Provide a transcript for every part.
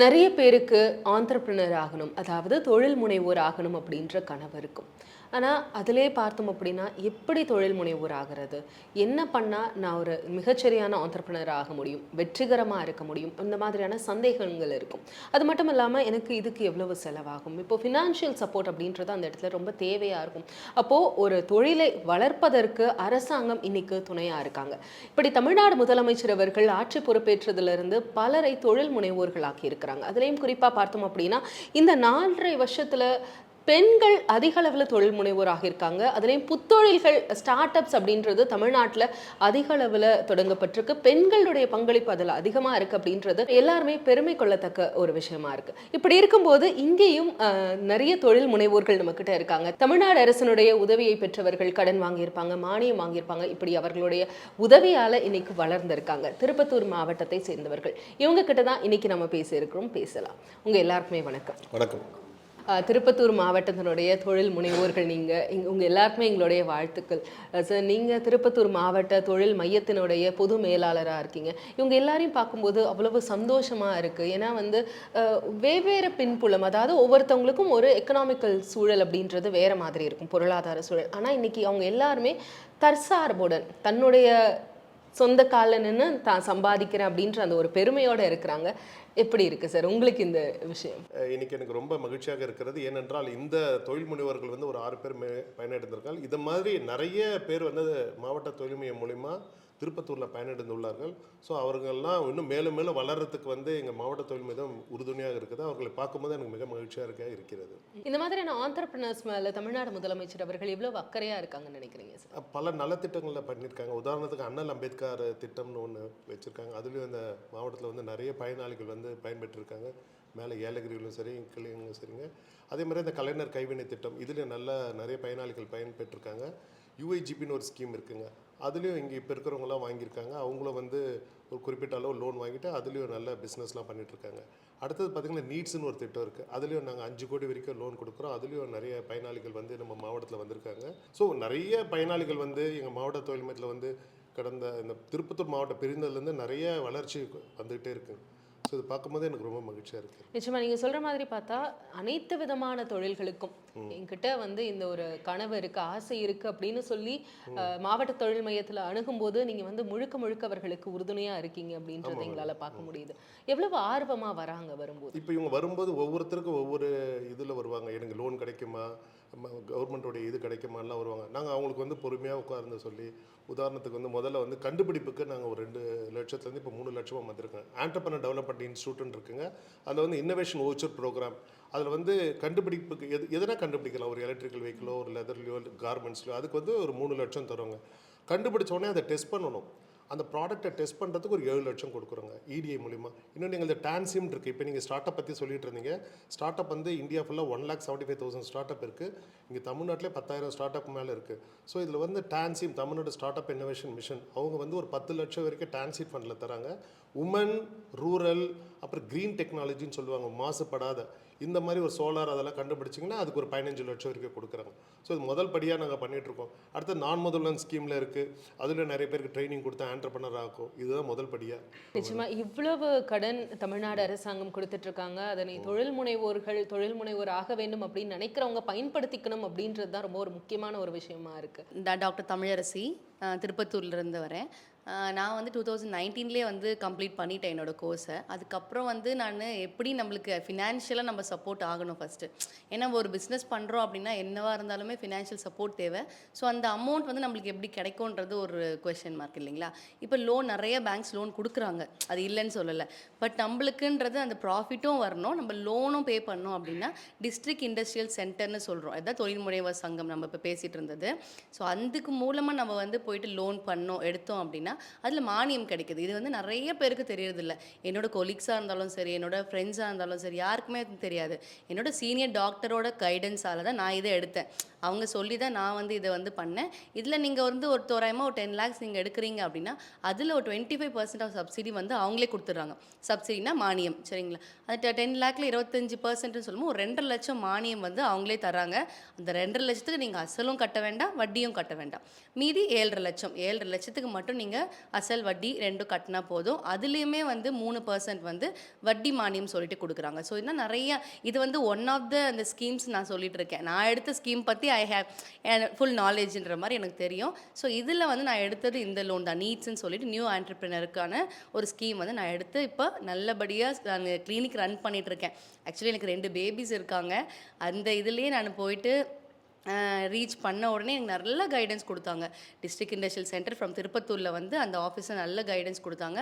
நிறைய பேருக்கு ஆண்டர்பிரினர் ஆகணும் அதாவது தொழில் முனைவோர் ஆகணும் அப்படின்ற கனவு இருக்கும். ஆனால் அதிலே பார்த்தோம் அப்படின்னா எப்படி தொழில் முனைவோர் ஆகிறது? என்ன பண்ணால் நான் ஒரு மிகச்சரியான ஆண்டர்பிரினர் ஆக முடியும்? வெற்றிகரமாக இருக்க முடியும்? இந்த மாதிரியான சந்தேகங்கள் இருக்கும். அது மட்டும் இல்லாமல் எனக்கு இதுக்கு எவ்வளவு செலவாகும்? இப்போ ஃபினான்ஷியல் சப்போர்ட் அப்படின்றது அந்த இடத்துல ரொம்ப தேவையாக இருக்கும். அப்போது ஒரு தொழிலை வளர்ப்பதற்கு அரசாங்கம் இன்னைக்கு துணையாக இருக்காங்க. இப்படி தமிழ்நாடு முதலமைச்சர் அவர்கள் ஆட்சி பொறுப்பேற்றதிலிருந்து பலரை தொழில் முனைவோர்களாக்கியிருக்காங்க இருக்கிறாங்க அதுலேயும் குறிப்பாக பார்த்தோம் அப்படின்னா இந்த நாலரை வருஷத்தில் பெண்கள் அதிக அளவில் தொழில் முனைவோராக இருக்காங்க. அதுலேயும் புத்தொழில்கள் ஸ்டார்ட் அப்ஸ் அப்படின்றது தமிழ்நாட்டில் அதிக அளவில் தொடங்கப்பட்டிருக்கு. பெண்களுடைய பங்களிப்பு அதில் அதிகமாக இருக்குது அப்படின்றது எல்லாருமே பெருமை கொள்ளத்தக்க ஒரு விஷயமா இருக்கு. இப்படி இருக்கும்போது இங்கேயும் நிறைய தொழில் முனைவோர்கள் நம்மக்கிட்ட இருக்காங்க. தமிழ்நாடு அரசனுடைய உதவியை பெற்றவர்கள் கடன் வாங்கியிருப்பாங்க மானியம் வாங்கியிருப்பாங்க. இப்படி அவர்களுடைய உதவியால் இன்னைக்கு வளர்ந்திருக்காங்க. திருப்பத்தூர் மாவட்டத்தை சேர்ந்தவர்கள். இவங்க கிட்ட தான் இன்னைக்கு நம்ம பேசியிருக்கிறோம். பேசலாம். உங்க எல்லாருக்குமே வணக்கம். வணக்கம். திருப்பத்தூர் மாவட்டத்தினுடைய தொழில் முனைவோர்கள் நீங்கள் இங்கே உங்கள் எல்லாருக்குமே எங்களுடைய வாழ்த்துக்கள். சார் நீங்கள் திருப்பத்தூர் மாவட்ட தொழில் மையத்தினுடைய பொது மேலாளராக இருக்கீங்க. இவங்க எல்லாரையும் பார்க்கும்போது அவ்வளவு சந்தோஷமாக இருக்குது ஏன்னா வந்து வெவ்வேறு பின்புலம் அதாவது ஒவ்வொருத்தவங்களுக்கும் ஒரு எக்கனாமிக்கல் சூழல் அப்படின்றது வேறு மாதிரி இருக்கும் பொருளாதார சூழல். ஆனால் இன்றைக்கி அவங்க எல்லாருமே தற்சார்புடன் தன்னுடைய சொந்த காலில் நின்று தான் சம்பாதிக்கிறேன் அப்படின்ற அந்த ஒரு பெருமையோடு இருக்கிறாங்க. எப்படி இருக்குது சார்? உங்களுக்கு இந்த விஷயம்? இன்னைக்கு எனக்கு ரொம்ப மகிழ்ச்சியாக இருக்கிறது. ஏனென்றால் இந்த தொழில் முனைவர்கள் வந்து ஒரு ஆறு பேர் பயனடைந்திருக்காங்க. இது மாதிரி நிறைய பேர் வந்து மாவட்ட தொழில் மையம் மூலிமா திருப்பத்தூரில் பயனடைந்துள்ளார்கள். ஸோ அவர்கள்லாம் இன்னும் மேலும் மேலும் வளர்றதுக்கு வந்து எங்கள் மாவட்ட தொழில் மையம் உறுதுணையாக இருக்குது. அவர்களை பார்க்கும்போது எனக்கு மிக மகிழ்ச்சியாக இருக்க இருக்கிறது. இந்த மாதிரியான ஆண்டர்பிரினர்ஸ் மேல தமிழ்நாடு முதலமைச்சர் அவர்கள் எவ்வளவு அக்கறையா இருக்காங்கன்னு நினைக்கிறீங்க சார் பல நலத்திட்டங்களில் பண்ணியிருக்காங்க உதாரணத்துக்கு அண்ணல் அம்பேத்கர் திட்டம்னு ஒன்று வச்சுருக்காங்க. அதுலேயும் இந்த மாவட்டத்தில் வந்து நிறைய பயனாளிகள் வந்து பயன்பெற்றிருக்காங்க. மேலே ஏலகிரியிலும் சரி கிளைங்களும் சரிங்க. அதே மாதிரி இந்த கலைஞர் கைவினை திட்டம் இதுலேயும் நல்ல நிறைய பயனாளிகள் பயன்பெற்றிருக்காங்க. யூஐஜிபின்னு ஒரு ஸ்கீம் இருக்குங்க. அதுலேயும் இங்கே இப்போ இருக்கிறவங்களாம் வாங்கியிருக்காங்க. அவங்களும் வந்து ஒரு குறிப்பிட்ட அளவு லோன் வாங்கிட்டு அதுலேயும் நல்ல பிஸ்னஸ்லாம் பண்ணிகிட்ருக்காங்க அடுத்தது பார்த்திங்கன்னா நீட்ஸ்னு ஒரு திட்டம் இருக்குது அதுலேயும் நாங்கள் அஞ்சு கோடி வரைக்கும் லோன் கொடுக்குறோம். அதுலேயும் நிறைய பயனாளிகள் வந்து நம்ம மாவட்டத்தில் வந்திருக்காங்க. ஸோ நிறைய பயனாளிகள் வந்து எங்கள் மாவட்ட தொழில் மையத்தில் வந்து கடந்த இந்த திருப்பத்தூர் மாவட்டம் பிரிந்ததுலேருந்து நிறைய வளர்ச்சி வந்துக்கிட்டே இருக்குது ஸோ இது பார்க்கும்போது எனக்கு ரொம்ப மகிழ்ச்சியாக இருக்குது நிச்சயமா நீங்கள் சொல்கிற மாதிரி பார்த்தா அனைத்து விதமான தொழில்களுக்கும் என்கிட்ட வந்து இந்த ஒரு கனவு இருக்கு ஆசை இருக்கு அப்படின்னு சொல்லி மாவட்ட தொழில் மையத்துல அணுகும்போது நீங்க வந்து முழுக்க முழுக்க அவர்களுக்கு உறுதுணையா இருக்கீங்க அப்படின்றத எங்களால பார்க்க முடியுது. எவ்வளவு ஆர்வமா வராங்க வரும்போது? இப்போ இவங்க வரும்போது ஒவ்வொருத்தருக்கும் ஒவ்வொரு இதில் வருவாங்க. எனக்கு லோன் கிடைக்குமா? கவர்மெண்ட்டோடைய இது கிடைக்குமாலாம் வருவாங்க. நாங்கள் அவங்களுக்கு வந்து பொறுமையாக உட்கார்ந்து சொல்லி உதாரணத்துக்கு வந்து முதல்ல வந்து கண்டுபிடிப்புக்கு நாங்கள் ஒரு ரெண்டு லட்சத்துலேருந்து இப்போ மூணு லட்சமாக வந்திருக்கோம். ஆண்டர்பனர் டெவலப்மெண்ட் இன்ஸ்டியூட்னு இருக்குங்க. அதில் வந்து இன்னோவேஷன் ஓச்சர் ப்ரோக்ராம் அதில் வந்து கண்டுபிடிப்புக்கு எது எதனா கண்டுபிடிக்கலாம். ஒரு எலக்ட்ரிக்கல் வெஹிக்கிளோ ஒரு லெதர்லையோ கார்மெண்ட்ஸ்லையோ அதுக்கு வந்து ஒரு மூணு லட்சம் தருவாங்க. கண்டுபிடிச்சோடனே அதை டெஸ்ட் பண்ணணும். அந்த ப்ராடக்ட்டை டெஸ்ட் பண்ணுறதுக்கு ஒரு ஏழு லட்சம் கொடுக்குறோங்க இடிஐ மூலிமா இன்னும் நீங்கள் இந்த டான்சிம் இருக்குது இப்போ நீங்கள் ஸ்டார்ட் அப் பற்றி சொல்லிட்டு இருந்தீங்க. ஸ்டார்ட் அப் வந்து இந்தியா ஃபுல்லாக one lakh seventy five thousand start up இருக்குது இங்கே தமிழ்நாட்டிலே பத்தாயிரம் ஸ்டார்ட் அப் மேலே இருக்குது ஸோ இதில் வந்து TANSIM Tamil Nadu start up innovation mission அவங்க வந்து ஒரு பத்து லட்சம் வரைக்கும் டான்சிட் ஃபண்டில் தராங்க. உமன் ரூரல் அப்புறம் க்ரீன் டெக்னாலஜின்னு சொல்லுவாங்க. மாசுபடாத. இந்த மாதிரி ஒரு சோலார் அதெல்லாம் கண்டுபிடிச்சிங்கன்னா அதுக்கு ஒரு பதினஞ்சு லட்சம் வரைக்கும் கொடுக்குறாங்க. ஸோ இது முதல் படியாக நாங்கள் பண்ணிகிட்ருக்கோம் அடுத்து நான் முதல்வன் ஸ்கீமில் இருக்குது அதில் நிறைய பேருக்கு ட்ரைனிங் கொடுத்து ஆண்டர்பனர் ஆக்கும். இதுதான் முதல் படியாக நிச்சயமா இவ்வளவு கடன் தமிழ்நாடு அரசாங்கம் கொடுத்துட்டு இருக்காங்க அதனை தொழில் முனைவோர்கள் தொழில் முனைவோர் ஆக வேண்டும் அப்படின்னு நினைக்கிறவங்க பயன்படுத்திக்கணும் அப்படின்றது தான் ரொம்ப ஒரு முக்கியமான ஒரு விஷயமா இருக்கு. நான் டாக்டர் தமிழரசி திருப்பத்தூர்லேருந்து வரேன். நான் வந்து டூ தௌசண்ட் நைன்டீன்லேயே வந்து கம்ப்ளீட் பண்ணிட்டேன் என்னோட கோர்ஸை அதுக்கப்புறம் வந்து நான் எப்படி நம்மளுக்கு ஃபினான்ஷியலாக நம்ம சப்போர்ட் ஆகணும் ஃபஸ்ட்டு ஏன்னா ஒரு பிஸ்னஸ் பண்ணுறோம் அப்படின்னா என்னவாக இருந்தாலுமே ஃபினான்ஷியல் சப்போர்ட் தேவை. ஸோ அந்த அமௌண்ட் வந்து நம்மளுக்கு எப்படி கிடைக்கும்ன்றது ஒரு கொஷின் மார்க் இல்லைங்களா? இப்போ லோன் நிறைய பேங்க்ஸ் லோன் கொடுக்குறாங்க. அது இல்லைன்னு சொல்லலை. பட் நம்மளுக்குன்றது அந்த ப்ராஃபிட்டும் வரணும். நம்ம லோனும் பே பண்ணோம் அப்படின்னா டிஸ்ட்ரிக்ட் இண்டஸ்ட்ரியல் சென்டர்னு சொல்கிறோம் அதான் தொழில் முனைவர் சங்கம் நம்ம இப்போ பேசிகிட்டு இருந்தது. ஸோ அதுக்கு மூலமாக நம்ம வந்து போயிட்டு லோன் பண்ணோம் எடுத்தோம் அப்படின்னா அதில் மானியம் கிடைக்குது. இது வந்து நிறைய பேருக்கு தெரியறதில்ல. என்னோட கொலீக்ஸாக இருந்தாலும் சரி என்னோட ஃப்ரெண்ட்ஸாக இருந்தாலும் சரி யாருக்குமே தெரியாது. என்னோட சீனியர் டாக்டரோட கைடன்ஸால் தான் நான் இதை எடுத்தேன். அவங்க சொல்லி தான் நான் வந்து இதை வந்து பண்ணேன். இதில் நீங்கள் வந்து ஒரு தோராயமாக ஒரு டென் லேக்ஸ் நீங்கள் எடுக்கிறீங்க அப்படின்னா அதில் ஒரு twenty five percent of subsidy வந்து அவங்களே கொடுத்துட்றாங்க. சப்சிடினா மானியம் சரிங்களா? அது டென் லேக்கில் இருபத்தஞ்சி பர்சன்ட்னு சொல்லும்போது ஒரு ரெண்டரை லட்சம் மானியம் வந்து அவங்களே தராங்க அந்த ரெண்டரை லட்சத்துக்கு நீங்கள் அசலும் கட்ட வேண்டாம் வட்டியும் கட்ட வேண்டாம். மீதி ஏழரை லட்சம் ஏழரை லட்சத்துக்கு மட்டும் நீங்கள் அசல் வட்டி ரெண்டும் கட்டினா போதும். அதுலேயுமே வந்து மூணு பர்சன்ட் வந்து வட்டி மானியம் சொல்லிட்டு கொடுக்குறாங்க. ஸோ இன்னும் நிறைய இது வந்து ஒன் ஆஃப் த அந்த ஸ்கீம்ஸ் நான் சொல்லிட்டு இருக்கேன். நான் எடுத்த ஸ்கீம் பற்றி ஐ ஹேவ் ஃபுல் நாலேஜ்ன்ற மாதிரி எனக்கு தெரியும். ஸோ இதில் வந்து நான் எடுத்தது இந்த லோன் தான். நீட்ஸ்னு சொல்லிட்டு நியூ ஆண்டர்பிரினருக்கான ஒரு ஸ்கீம் வந்து நான் எடுத்து இப்போ நல்லபடியாக நான் கிளினிக் ரன் பண்ணிட்டு இருக்கேன் ஆக்சுவலி எனக்கு ரெண்டு பேபிஸ் இருக்காங்க. அந்த இதுலேயே நான் போயிட்டு ரீச் பண்ண உடனே எனக்கு நல்ல கைடன்ஸ் கொடுத்தாங்க. டிஸ்ட்ரிக்ட் இண்டஸ்ட்ரியல் சென்டர் ஃப்ரம் திருப்பத்தூரில் வந்து அந்த ஆஃபீஸில் நல்ல கைடன்ஸ் கொடுத்தாங்க.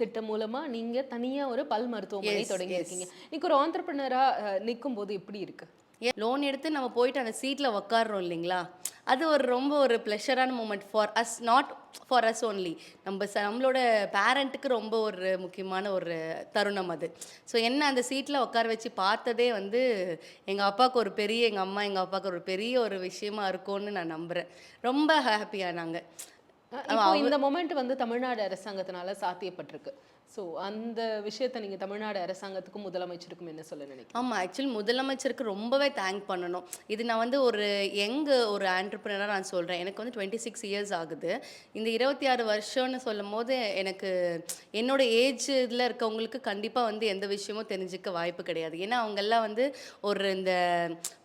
திட்டம் மூலமா நீங்க தனியா ஒரு பல் மருத்துவமனை Yes, தொடங்கி yes. இருக்கீங்க இன்னைக்கு ஒரு ஆண்டர்பிரினரா நிற்கும் போது எப்படி இருக்கு? லோன் எடுத்து நம்ம போயிட்டு அந்த சீட்டில் உட்காடுறோம் இல்லைங்களா? அது ஒரு ரொம்ப ஒரு ப்ளஷரான moment for us not for us only. நம்ம நம்மளோட பேரண்ட்டுக்கு ரொம்ப ஒரு முக்கியமான ஒரு தருணம் அது. ஸோ என்ன அந்த சீட்டில் உட்கார வச்சு பார்த்ததே வந்து எங்கள் அப்பாவுக்கு ஒரு பெரிய எங்கள் அம்மா எங்கள் அப்பாவுக்கு ஒரு பெரிய ஒரு விஷயமா இருக்கும்னு நான் நம்புகிறேன் ரொம்ப ஹாப்பியானாங்க இந்த மொமெண்ட் வந்து தமிழ்நாடு அரசாங்கத்தினால சாத்தியப்பட்டிருக்கு. ஸோ அந்த விஷயத்தை நீங்கள் தமிழ்நாடு அரசாங்கத்துக்கும் முதலமைச்சருக்கும் என்ன சொல்ல நினைக்கிறீங்க? ஆமாம் ஆக்சுவலி முதலமைச்சருக்கு ரொம்பவே தேங்க் பண்ணணும். இது நான் வந்து ஒரு யங் ஒரு ஆண்டர்பிரினராக நான் சொல்கிறேன் எனக்கு வந்து டுவெண்ட்டி சிக்ஸ் இயர்ஸ் ஆகுது. இந்த இருபத்தி ஆறு வருஷம்னு சொல்லும் போது எனக்கு என்னோட ஏஜ் இதில் இருக்கவங்களுக்கு கண்டிப்பாக வந்து எந்த விஷயமும் தெரிஞ்சுக்க வாய்ப்பு கிடையாது. ஏன்னா அவங்கெல்லாம் வந்து ஒரு இந்த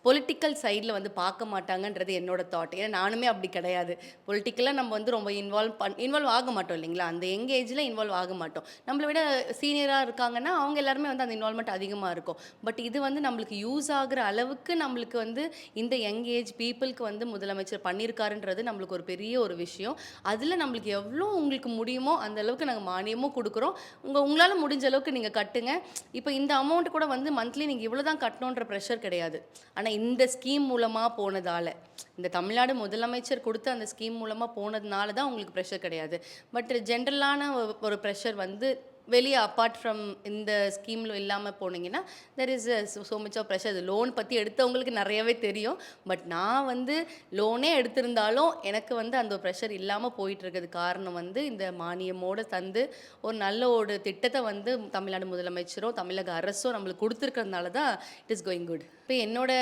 பொலிட்டிக்கல் சைடில் வந்து பார்க்க மாட்டாங்கன்றது என்னோட தாட் ஏன்னா நானுமே அப்படி கிடையாது. பொலிட்டிக்கலாக நம்ம வந்து ரொம்ப இன்வால்வ் பண் இன்வால்வ் ஆக மாட்டோம் இல்லைங்களா? அந்த யங் ஏஜில் இன்வால்வ் ஆக மாட்டோம். நம்ம நம்மளை விட சீனியராக இருக்காங்கன்னா அவங்க எல்லாருமே வந்து அந்த இன்வால்மெண்ட் அதிகமாக இருக்கும். பட் இது வந்து நம்மளுக்கு யூஸ் ஆகுற அளவுக்கு நம்மளுக்கு வந்து இந்த யங் ஏஜ் பீப்புளுக்கு வந்து முதலமைச்சர் பண்ணியிருக்காருன்றது நம்மளுக்கு ஒரு பெரிய ஒரு விஷயம். அதில் நம்மளுக்கு எவ்வளோ உங்களுக்கு முடியுமோ அந்த அளவுக்கு நாங்கள் மானியமும் கொடுக்குறோம். உங்கள் உங்களால் முடிஞ்ச அளவுக்கு நீங்கள் கட்டுங்க. இப்போ இந்த அமௌண்ட் கூட வந்து மந்த்லி நீங்கள் இவ்வளோ தான் கட்டணுன்ற ப்ரெஷர் கிடையாது. ஆனால் இந்த ஸ்கீம் மூலமாக போனதால் இந்த தமிழ்நாடு முதலமைச்சர் கொடுத்த அந்த ஸ்கீம் மூலமாக போனதுனால தான் உங்களுக்கு ப்ரெஷர் கிடையாது. பட் ஜென்ரலான ஒரு ப்ரெஷர் வந்து வெளியே அப்பார்ட் ஃப்ரம் இந்த ஸ்கீமில் இல்லாமல் போனீங்கன்னா there is so much of pressure அது லோன் பற்றி எடுத்தவங்களுக்கு நிறையவே தெரியும். பட் நான் வந்து லோனே எடுத்திருந்தாலும் எனக்கு வந்து அந்த ப்ரெஷர் இல்லாமல் போயிட்டுருக்குது. காரணம் வந்து இந்த மானியமோடு தந்து ஒரு நல்ல ஒரு திட்டத்தை வந்து தமிழ்நாடு முதலமைச்சரும் தமிழக அரசும் நம்மளுக்கு கொடுத்துருக்கறதுனால தான் இட் இஸ் கோயிங் குட் இப்போ என்னோட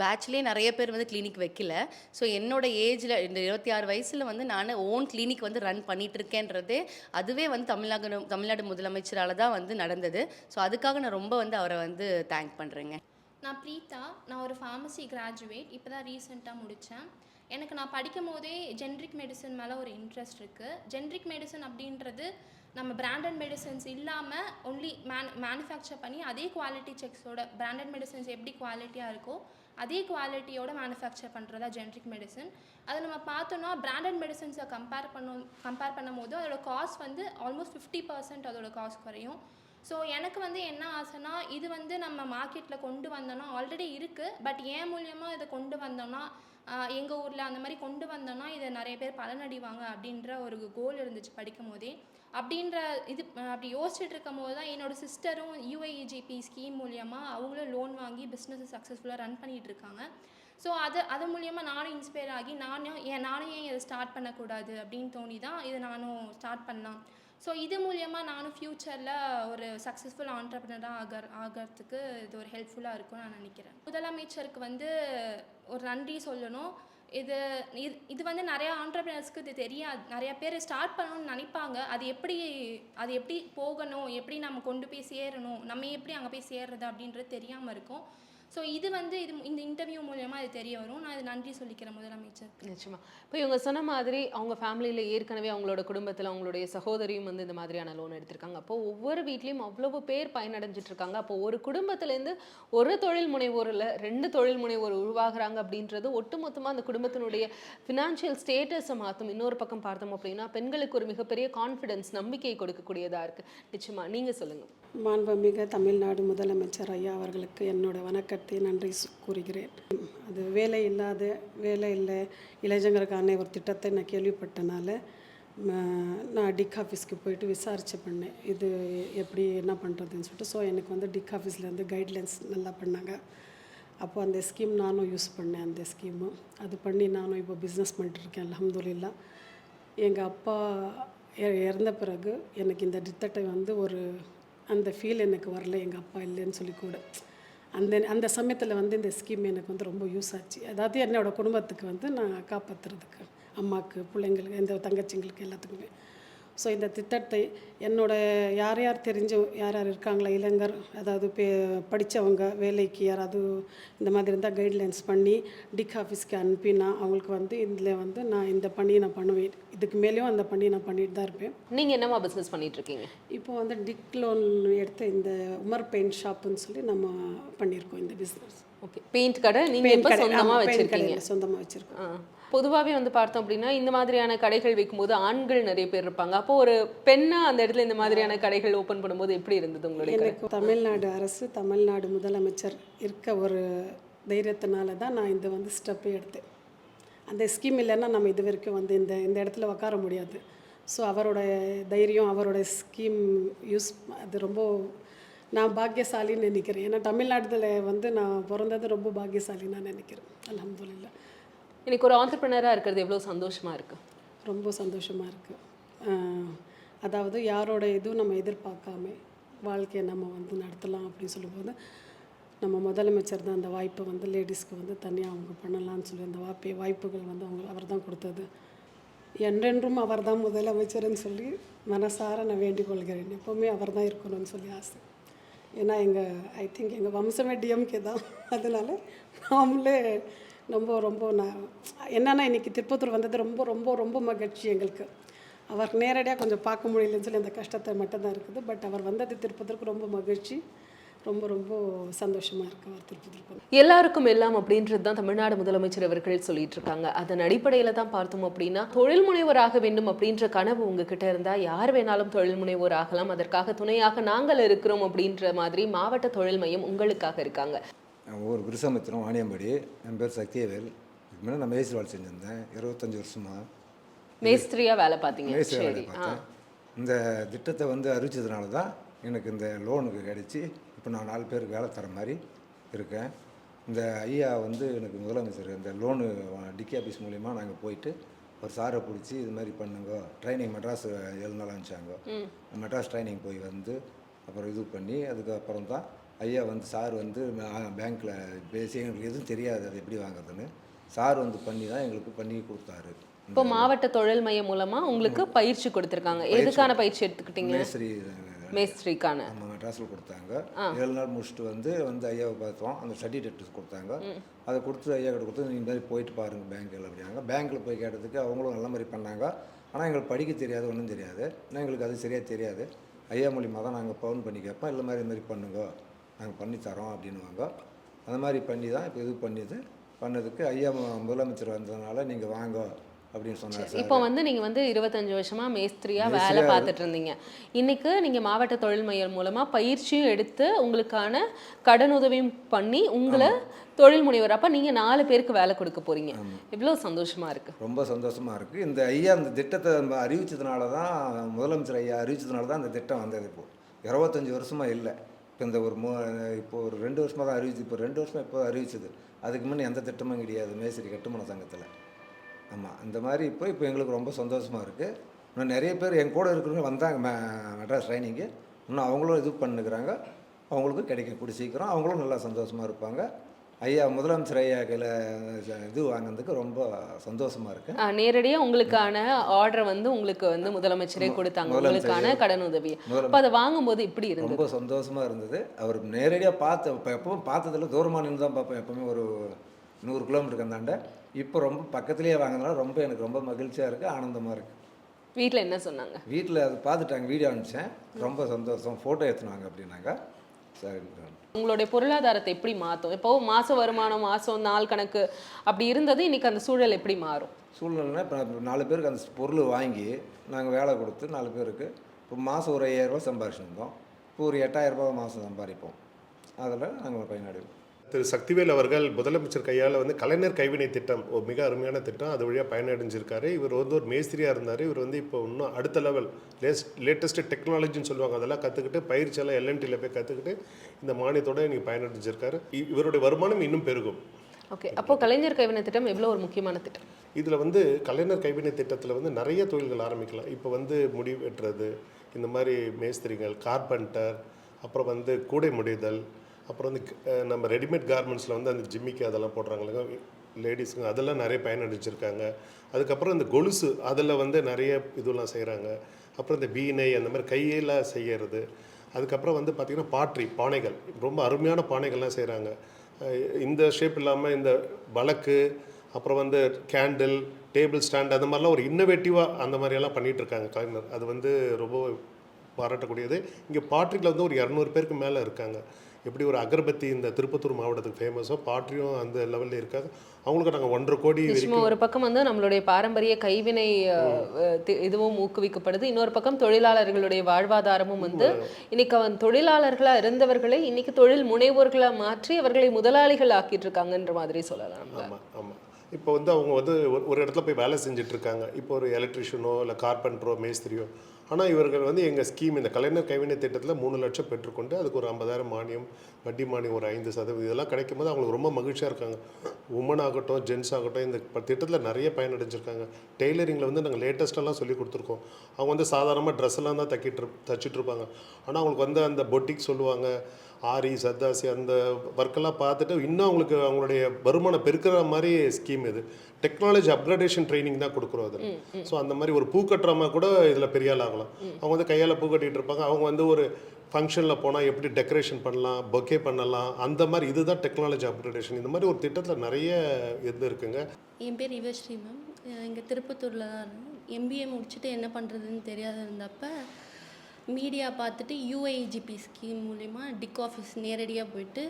பேட்ச்லேயே நிறைய பேர் வந்து கிளினிக் வைக்கல. ஸோ என்னோட ஏஜில் இந்த இருபத்தி ஆறு வயசில் வந்து நான் ஓன் கிளினிக் வந்து ரன் பண்ணிட்டு இருக்கேன்றதே அதுவே வந்து தமிழ்நாடு தமிழ்நாடு முதலமைச்சரால் தான் வந்து நடந்தது. ஸோ அதுக்காக நான் ரொம்ப வந்து அவரை வந்து தேங்க் பண்ணுறேங்க நான் ப்ரீதா நான் ஒரு ஃபார்மசி கிராஜுவேட் இப்போ தான் ரீசெண்டாக முடித்தேன் எனக்கு நான் படிக்கும் போதே ஜென்ரிக் மெடிசன் மேலே ஒரு இன்ட்ரெஸ்ட் இருக்குது ஜென்ரிக் மெடிசன் அப்படின்றது நம்ம பிராண்டட் மெடிசன்ஸ் இல்லாமல் ஒன்லி மேன் மேனுஃபேக்சர் பண்ணி அதே குவாலிட்டி செக்ஸோட பிராண்டட் மெடிசன்ஸ் எப்படி குவாலிட்டியாக இருக்கோ அதே குவாலிட்டியோட மேனுஃபேக்சர் பண்ணுறதா ஜென்ரிக் மெடிசன் அதை நம்ம பார்த்தோன்னா பிராண்டட் மெடிசன்ஸை கம்பேர் பண்ணும் கம்பேர் பண்ணும்போது அதோட காஸ்ட் வந்து ஆல்மோஸ்ட் ஃபிஃப்டி பர்சன்ட் அதோட காஸ்ட் குறையும். ஸோ எனக்கு வந்து என்ன ஆசைனா இது வந்து நம்ம மார்க்கெட்டில் கொண்டு வந்தோன்னா ஆல்ரெடி இருக்குது பட் ஏன் மூலியமாக இதை கொண்டு வந்தோன்னா எங்கள் ஊரில் அந்த மாதிரி கொண்டு வந்தோன்னா இதை நிறைய பேர் பலனடைவாங்க அப்படின்ற ஒரு கோல் இருந்துச்சு படிக்கும் போதே அப்படின்ற இது அப்படி யோசிச்சுட்டு இருக்கும் போது தான் என்னோட சிஸ்டரும் யூஐஇஜிபி ஸ்கீம் மூலியமாக அவங்களும் லோன் வாங்கி பிஸ்னஸை சக்ஸஸ்ஃபுல்லாக ரன் பண்ணிகிட்டு இருக்காங்க ஸோ அது அது மூலியமாக நானும் இன்ஸ்பயர் ஆகி நானும் ஏன் நானும் ஏன் இதை ஸ்டார்ட் பண்ணக்கூடாது அப்படின்னு தோணி தான் இதை நானும் ஸ்டார்ட் பண்ணலாம். ஸோ இது மூலியமாக நானும் ஃப்யூச்சரில் ஒரு சக்ஸஸ்ஃபுல் ஆண்டர்பிரினராக ஆக ஆகிறதுக்கு இது ஒரு ஹெல்ப்ஃபுல்லாக இருக்கும்னு நான் நினைக்கிறேன். முதலமைச்சருக்கு வந்து ஒரு நன்றி சொல்லணும். இது இது இது வந்து நிறையா ஆண்டர்பிரினர்ஸ்க்கு இது தெரியாது. நிறையா பேர் ஸ்டார்ட் பண்ணணும்னு நினைப்பாங்க. அது எப்படி அது எப்படி போகணும்? எப்படி நம்ம கொண்டு போய் சேரணும்? நம்ம எப்படி அங்கே போய் சேர்றது அப்படின்றது தெரியாமல் இருக்கும். ஸோ இது வந்து இது இந்த இன்டர்வியூ மூலயமா இது தெரிய வரும். நான் இது நன்றி சொல்லிக்கிறேன் முதலமைச்சர். நிச்சயமா. இப்போ இவங்க சொன்ன மாதிரி அவங்க ஃபேமிலியில் ஏற்கனவே அவங்களோட குடும்பத்தில் அவங்களுடைய சகோதரியும் வந்து இந்த மாதிரியான லோன் எடுத்திருக்காங்க. அப்போ ஒவ்வொரு வீட்லேயும் அவ்வளவு பேர் பயனடைஞ்சிட்டு இருக்காங்க. அப்போ ஒரு குடும்பத்திலேருந்து ஒரு தொழில் முனைவோரில் ரெண்டு தொழில் முனைவோர் உருவாகிறாங்க அப்படின்றது ஒட்டுமொத்தமாக அந்த குடும்பத்தினுடைய ஃபினான்ஷியல் ஸ்டேட்டஸை மாற்றும் இன்னொரு பக்கம் பார்த்தோம் அப்படின்னா பெண்களுக்கு ஒரு மிகப்பெரிய கான்ஃபிடன்ஸ் நம்பிக்கை கொடுக்கக்கூடியதாக இருக்குது நிச்சயமா. நீங்கள் சொல்லுங்கள் மாண்புமிகு தமிழ்நாடு முதலமைச்சர் ஐயா அவர்களுக்கு என்னோட வணக்கத்தை நன்றி கூறுகிறேன். அது வேலை இல்லாத வேலை இல்லை இளைஞர்களுக்கான ஒரு திட்டத்தை நான் கேள்விப்பட்டனால நான் டிக் ஆஃபீஸ்க்கு போயிட்டு விசாரிச்சு பண்ணேன். இது எப்படி என்ன பண்ணுறதுன்னு சொல்லிட்டு. ஸோ எனக்கு வந்து டிக் ஆஃபீஸ்லேருந்து கைட்லைன்ஸ் நல்லா பண்ணாங்க. அப்போ அந்த ஸ்கீம் நானும் யூஸ் பண்ணேன் அந்த ஸ்கீமு அது பண்ணி நானும் இப்போ பிஸ்னஸ் பண்ணிட்டுருக்கேன் அலமதுல்லா எங்கள் அப்பா இறந்த பிறகு எனக்கு இந்த திட்டத்தை வந்து ஒரு அந்த ஃபீல் எனக்கு வரல எங்கள் அப்பா இல்லைன்னு சொல்லி கூட. அந்த அந்த சமயத்தில் வந்து இந்த ஸ்கீம் எனக்கு வந்து ரொம்ப யூஸ் ஆச்சு. அதாவது என்னோடய குடும்பத்துக்கு வந்து நான் காப்பாற்றுறதுக்கு அம்மாவுக்கு பிள்ளைங்களுக்கு இந்த தங்கச்சிங்களுக்கு எல்லாத்துக்குமே. ஸோ இந்த திட்டத்தை என்னோட யார் யார் தெரிஞ்ச யார் யார் இருக்காங்களா? இளைஞர் அதாவது பே படித்தவங்க வேலைக்கு யாராவது இந்த மாதிரி இருந்தால் கைட்லைன்ஸ் பண்ணி டிக் ஆஃபீஸ்க்கு அனுப்பினா அவங்களுக்கு வந்து இதில் வந்து நான் இந்த பணியை நான் பண்ணுவேன். இதுக்கு மேலேயும் அந்த பணியை நான் பண்ணிட்டு தான் இருப்பேன். நீங்கள் என்னமா பிஸ்னஸ் பண்ணிட்டு இருக்கீங்க? இப்போ வந்து டிக் லோன் எடுத்த இந்த உமர் பெயிண்ட் ஷாப்புன்னு சொல்லி நம்ம பண்ணியிருக்கோம் இந்த பிஸ்னஸ் ஓகே பெயிண்ட் கடை நீங்கள் சொந்தமாக வச்சுருக்கீங்க. சொந்தமாக வச்சுருக்கோம். பொதுவாகவே வந்து பார்த்தோம் அப்படின்னா இந்த மாதிரியான கடைகள் வைக்கும்போது ஆண்கள் நிறைய பேர் இருப்பாங்க. அப்போ ஒரு பெண்ணா அந்த இடத்துல இந்த மாதிரியான கடைகள் ஓப்பன் பண்ணும்போது எப்படி இருந்தது உங்களுடைய தமிழ்நாடு அரசு தமிழ்நாடு முதலமைச்சர் இருக்க ஒரு தைரியத்தினால தான் நான் இது வந்து ஸ்டெப்பே எடுத்தேன். அந்த ஸ்கீம் இல்லைன்னா நம்ம இது வரைக்கும் வந்து இந்த இந்த இடத்துல உட்கார முடியாது. ஸோ அவரோட தைரியம் அவரோட ஸ்கீம் யூஸ் அது ரொம்ப நான் பாக்கியசாலின்னு நினைக்கிறேன். ஏன்னா தமிழ்நாட்டில் வந்து நான் பிறந்தது ரொம்ப பாக்கியசாலி நான் நினைக்கிறேன். அலமதுல்லா இன்னைக்கு ஒரு ஆண்டர்பிரினராக இருக்கிறது எவ்வளோ சந்தோஷமாக இருக்குது ரொம்ப சந்தோஷமாக இருக்குது அதாவது யாரோட இதுவும் நம்ம எதிர்பார்க்காம வாழ்க்கையை நம்ம வந்து நடத்தலாம் அப்படின்னு சொல்லும்போது நம்ம முதலமைச்சர் தான் அந்த வாய்ப்பை வந்து லேடிஸ்க்கு வந்து தனியாக அவங்க பண்ணலாம்னு சொல்லி அந்த வாய்ப்பை வாய்ப்புகள் வந்து அவங்க அவர் தான் கொடுத்தது. என்றென்றும் அவர் தான் முதலமைச்சர்னு சொல்லி மனசார நான் வேண்டிக் கொள்கிறேன் எப்போவுமே அவர் தான் இருக்கணும்னு சொல்லி ஆசை. ஏன்னா எங்கள் ஐ திங்க் எங்கள் வம்சமே டிஎம்கே தான். அதனால நாமளே ரொம்ப ரொம்ப நான் என்னன்னா இன்றைக்கி திருப்பத்தூர் வந்தது ரொம்ப ரொம்ப ரொம்ப மகிழ்ச்சி எங்களுக்கு. அவர் நேரடியாக கொஞ்சம் பார்க்க முடியலன்னு சொல்லி அந்த கஷ்டத்தை மட்டும்தான் இருக்குது. பட் அவர் வந்தது திருப்பத்தூருக்கு ரொம்ப மகிழ்ச்சி. ரொம்ப ரொம்ப சந்தோஷமாக இருக்கு அவர் எல்லாருக்கும் எல்லாம் அப்படின்றது தான் தமிழ்நாடு முதலமைச்சர் அவர்கள் சொல்லிட்டு இருக்காங்க. அதன் அடிப்படையில் தான் பார்த்தோம் அப்படின்னா தொழில் முனைவராக வேண்டும் அப்படின்ற கனவு உங்ககிட்ட இருந்தால் யார் வேணாலும் தொழில் முனைவோர் ஆகலாம். அதற்காக துணையாக நாங்கள் இருக்கிறோம் அப்படின்ற மாதிரி மாவட்ட தொழில் மையம் உங்களுக்காக இருக்காங்க. ஊர் விருசமுத்திரம் வாணியம்பாடி. என் பேர் சக்தியவேல் இதுக்கு முன்னாடி நான் மேய்ச்சல் வேலை செஞ்சிருந்தேன். இருபத்தஞ்சி வருஷமா. மேஸ்திரியா வேலை பார்த்தீங்க? மேய்ச்சல் வேலை பார்த்தேன். இந்த திட்டத்தை வந்து அறிவிச்சதுனால தான் எனக்கு இந்த லோனுக்கு கிடைச்சி இப்போ நான் நாலு பேருக்கு வேலை தர மாதிரி இருக்கேன். இந்த ஐயா வந்து எனக்கு முதலமைச்சர். இந்த லோனு டிகே ஆஃபீஸ் மூலிமா நாங்கள் போயிட்டு ஒரு சாரை பிடிச்சி இது மாதிரி பண்ணுங்க. ட்ரைனிங் மெட்ராஸ் ஏழு நாள் அனுப்பிச்சாங்க மெட்ராஸ் ட்ரைனிங் போய் வந்து அப்புறம் இது பண்ணி அதுக்கப்புறம் தான் ஐயா வந்து சார் வந்து பேங்க்கில் பேசி எங்களுக்கு எதுவும் தெரியாது அது எப்படி வாங்குறதுன்னு. சார் வந்து பண்ணி தான் எங்களுக்கு பண்ணி கொடுத்தாரு. இப்போ மாவட்ட தொழில் மையம் மூலமா உங்களுக்கு பயிற்சி கொடுத்திருக்காங்க. எதுக்கான பயிற்சி எடுத்துக்கிட்டீங்க? மேஸ்திரி மேஸ்திரிக்கான. நம்ம மெட்ராஸில் கொடுத்தாங்க. ஏழு நாள் முடிச்சுட்டு வந்து வந்து ஐயாவை பார்த்தோம். அந்த சர்டிஃபிகேட் கொடுத்தாங்க. அதை கொடுத்து ஐயா கிட்ட கொடுத்து நீங்கள் மாதிரி போயிட்டு பாருங்கள் பேங்க்கில் அப்படின்னாங்க. பேங்க்கில் போய் கேட்டதுக்கு அவங்களும் நல்ல மாதிரி பண்ணாங்க. ஆனால் எங்களுக்கு படிக்க தெரியாது ஒன்றும் தெரியாது. ஆனால் எங்களுக்கு அது சரியாக தெரியாது. ஐயா மூலியமாக தான் நாங்கள் ஃபோன் பண்ணி கேட்போம். இல்லை மாதிரி இது மாதிரி பண்ணுங்க. நாங்கள் பண்ணி தரோம் அப்படின்னுவாங்க. அந்த மாதிரி பண்ணி தான் இப்போ இது பண்ணிது. பண்ணதுக்கு ஐயா முதலமைச்சர் வந்ததுனால நீங்கள் வாங்க அப்படின்னு சொன்னார் சார் இப்போ வந்து நீங்க வந்து இருபத்தஞ்சு வருஷமா மேஸ்திரியா வேலை பார்த்துட்டு இருந்தீங்க இன்னைக்கு நீங்க மாவட்ட தொழில் மையம் மூலமா பயிற்சியும் எடுத்து உங்களுக்கான கடன் உதவியும் பண்ணி உங்களை தொழில் முனைவர். அப்ப நீங்க நாலு பேருக்கு வேலை கொடுக்க போறீங்க. இவ்வளவு சந்தோஷமா இருக்கு. ரொம்ப சந்தோஷமாக இருக்குது இந்த ஐயா இந்த திட்டத்தை நம்ம அறிவிச்சதுனால தான் முதலமைச்சர் ஐயா அறிவிச்சதுனால தான் இந்த திட்டம் வந்தது இப்போ. இருபத்தஞ்சி வருஷமாக இல்லை. இப்போ இந்த ஒரு மூ இப்போ ஒரு ரெண்டு வருஷமாக தான் அறிவிச்சு இப்போ ரெண்டு வருஷமாக இப்போ அறிவிச்சது. அதுக்கு முன்னே எந்த திட்டமும் கிடையாது மேஸ்திரி கட்டுமான சங்கத்தில். ஆமாம் இந்த மாதிரி இப்போ இப்போ எங்களுக்கு ரொம்ப சந்தோஷமாக இருக்குது இன்னும் நிறைய பேர் என் கூட இருக்கிறவங்க வந்தாங்க மே மெட்ராஸ் ட்ரைனிங்கு இன்னும் அவங்களும் இது பண்ணுக்கிறாங்க அவங்களுக்கும் கிடைக்கும் கூடி சீக்கிரம் அவங்களும் நல்லா சந்தோஷமாக இருப்பாங்க. ஐயா முதலமைச்சர் ஐயா கையில் இது வாங்கினதுக்கு ரொம்ப சந்தோஷமாக இருக்குது ஆ, நேரடியா உங்களுக்கான ஆர்டர் வந்து உங்களுக்கு வந்து முதலமைச்சரே கொடுத்தாங்க. உங்களுக்கான கடன் உதவி அப்ப அதை வாங்கும்போது இப்படி இருந்தது. ரொம்ப சந்தோஷமாக இருந்தது. அவர் நேரடியாக பார்த்த இப்போ எப்பவும் பார்த்ததில்ல தூரமாக நின்று தான் பார்ப்பேன். எப்பவுமே ஒரு நூறு கிலோமீட்டருக்கு அந்தாண்ட இப்போ ரொம்ப பக்கத்துலேயே வாங்கினால ரொம்ப எனக்கு ரொம்ப மகிழ்ச்சியாக இருக்குது ஆனந்தமாக இருக்குது வீட்ல என்ன சொன்னாங்க? வீட்டில் அது பார்த்துட்டாங்க வீடியோ அனுப்பிச்சேன். ரொம்ப சந்தோஷம். ஃபோட்டோ எடுத்துனாங்க அப்படின்னாங்க. சரி உங்களுடைய பொருளாதாரத்தை எப்படி மாத்தும்? இப்போ மாச வருமானம் மாசம் நாள் கணக்கு அப்படி இருந்தது இன்னைக்கு அந்த சூழல் எப்படி மாறும்? சூழ்நிலைனா இப்போ நாலு பேருக்கு அந்த பொருள் வாங்கி நாங்கள் வேலை கொடுத்து நாலு பேருக்கு இப்போ மாதம் ஒரு ஐயாயிரரூபா சம்பாரிச்சிருந்தோம் இப்போ ஒரு எட்டாயிரரூபா மாதம் சம்பாதிப்போம். அதில் நாங்கள் பயனடைவோம். திரு சக்திவேல் அவர்கள் முதலமைச்சர் கையால் வந்து கலைஞர் கைவினை திட்டம் ஒரு மிக அருமையான திட்டம். அது வழியாக பயனடைஞ்சிருக்காரு. இவர் வந்து ஒரு மேஸ்திரியாக இருந்தார். இவர் வந்து இப்போ இன்னும் அடுத்த லெவல் லேஸ்ட் லேட்டஸ்ட்டு டெக்னாலஜின்னு சொல்லுவாங்க. அதெல்லாம் கற்றுக்கிட்டு பயிற்சியெல்லாம் எல்என்டியில் போய் கற்றுக்கிட்டு இந்த மானியத்தோட இன்னைக்கு பயனடைஞ்சிருக்காரு. இவருடைய வருமானம் இன்னும் பெருகும். ஓகே. அப்போ கலைஞர் கைவினை திட்டம் எவ்வளோ ஒரு முக்கியமான திட்டம்? இதில் வந்து கலைஞர் கைவினை திட்டத்தில் வந்து நிறைய தொழில்கள் ஆரம்பிக்கலாம். இப்போ வந்து முடி வெட்டுறது இந்த மாதிரி மேஸ்திரிகள் கார்பெண்டர் அப்புறம் வந்து கூடை முடிதல் அப்புறம் வந்து நம்ம ரெடிமேட் கார்மெண்ட்ஸில் வந்து அந்த ஜிம்மிக்கு அதெல்லாம் போடுறாங்க லேடிஸுங்க அதெல்லாம் நிறைய பயனடைச்சிருக்காங்க அதுக்கப்புறம் இந்த கொலுசு அதில் வந்து நிறைய இதெல்லாம் செய்கிறாங்க. அப்புறம் இந்த வீணை அந்த மாதிரி கையில் செய்யறது அதுக்கப்புறம் வந்து பார்த்திங்கன்னா பாட்ரி பானைகள் ரொம்ப அருமையான பானைகள்லாம் செய்கிறாங்க. இந்த ஷேப் இல்லாமல் இந்த வழக்கு அப்புறம் வந்து கேண்டில் டேபிள் ஸ்டாண்ட் அந்த மாதிரிலாம் ஒரு இன்னோவேட்டிவாக அந்த மாதிரியெல்லாம் பண்ணிகிட்ருக்காங்க கலைஞர் அது வந்து ரொம்ப பாராட்டக்கூடியது. இங்கே பாட்ரிக்கில் வந்து ஒரு இரநூறு பேருக்கு மேலே இருக்காங்க. எப்படி ஒரு அகர்பத்தி இந்த திருப்பத்தூர் மாவட்டத்துக்கு ஃபேமஸோ பாட்ரியும் அந்த லெவலில் இருக்காது. அவங்களுக்கு நாங்கள் ஒன்றரை கோடி ஒரு பக்கம் வந்து நம்மளுடைய பாரம்பரிய கைவினை இதுவும் ஊக்குவிக்கப்படுது. இன்னொரு பக்கம் தொழிலாளர்களுடைய வாழ்வாதாரமும் வந்து இன்னைக்கு அவன் தொழிலாளர்களா இருந்தவர்களை இன்னைக்கு தொழில் முனைவோர்களா மாற்றி அவர்களை முதலாளிகள் ஆக்கிட்டு இருக்காங்கன்ற மாதிரி சொல்லலாம். ஆமாம் ஆமாம் இப்போ வந்து அவங்க வந்து ஒரு- ஒரு இடத்துல போய் வேலை செஞ்சுட்டு இருக்காங்க இப்போ ஒரு எலக்ட்ரிஷியனோ இல்லை கார்பெண்டரோ மேஸ்திரியோ ஆனால் இவர்கள் வந்து எங்கள் ஸ்கீம் இந்த கலைஞர் கைவினை திட்டத்தில் மூணு லட்சம் பெற்றுக்கொண்டு அதுக்கு ஒரு ஐம்பதாயிரம் மானியம் வட்டி மானியம் ஒரு ஐந்து சதவீதம் இதெல்லாம் கிடைக்கும் போது அவங்களுக்கு ரொம்ப மகிழ்ச்சியாக இருக்காங்க. உமன் ஆகட்டும் ஜென்ஸ் ஆகட்டும் இந்த திட்டத்தில் நிறைய பயனடைஞ்சிருக்காங்க. டெய்லரிங்கில் வந்து நாங்கள் லேட்டஸ்ட்டெல்லாம் சொல்லி கொடுத்துருக்கோம். அவங்க வந்து சாதாரணமாக ட்ரெஸ்ஸெல்லாம் தான் தைக்கிட்டு தச்சிட்ருப்பாங்க இருப்பாங்க. ஆனால் அவங்களுக்கு வந்து அந்த பொட்டிக் சொல்லுவாங்க. ஆரி சத்தாசி அந்த ஒர்க்கெல்லாம் பார்த்துட்டு இன்னும் அவங்களுக்கு அவங்களுடைய வருமானம் பெருக்கிற மாதிரி ஸ்கீம் இது. டெக்னாலஜி அப்கிரேடேஷன் ட்ரைனிங் தான் கொடுக்குறோம் அதில். ஸோ அந்த மாதிரி ஒரு பூ கட்டுறமா கூட இதில் பெரிய ஆள் ஆகலாம். அவங்க வந்து கையால் பூ கட்டிட்டு இருப்பாங்க. அவங்க வந்து ஒரு ஃபங்க்ஷனில் போனால் எப்படி டெக்கரேஷன் பண்ணலாம் பொக்கே பண்ணலாம் அந்த மாதிரி இதுதான் டெக்னாலஜி அப்கிரேடேஷன் இந்த மாதிரி ஒரு திட்டத்தில் நிறைய இது இருக்குங்க. என் பேர் யுவஸ்ரீ மேம். இங்கே திருப்பத்தூரில் தான். எம்பிஏ முடிச்சுட்டு என்ன பண்ணுறதுன்னு தெரியாத இருந்தப்ப மீடியா பார்த்துட்டு யூஐஜிபி ஸ்கீம் மூலிமா டிக் ஆஃபீஸ் நேரடியாக போயிட்டு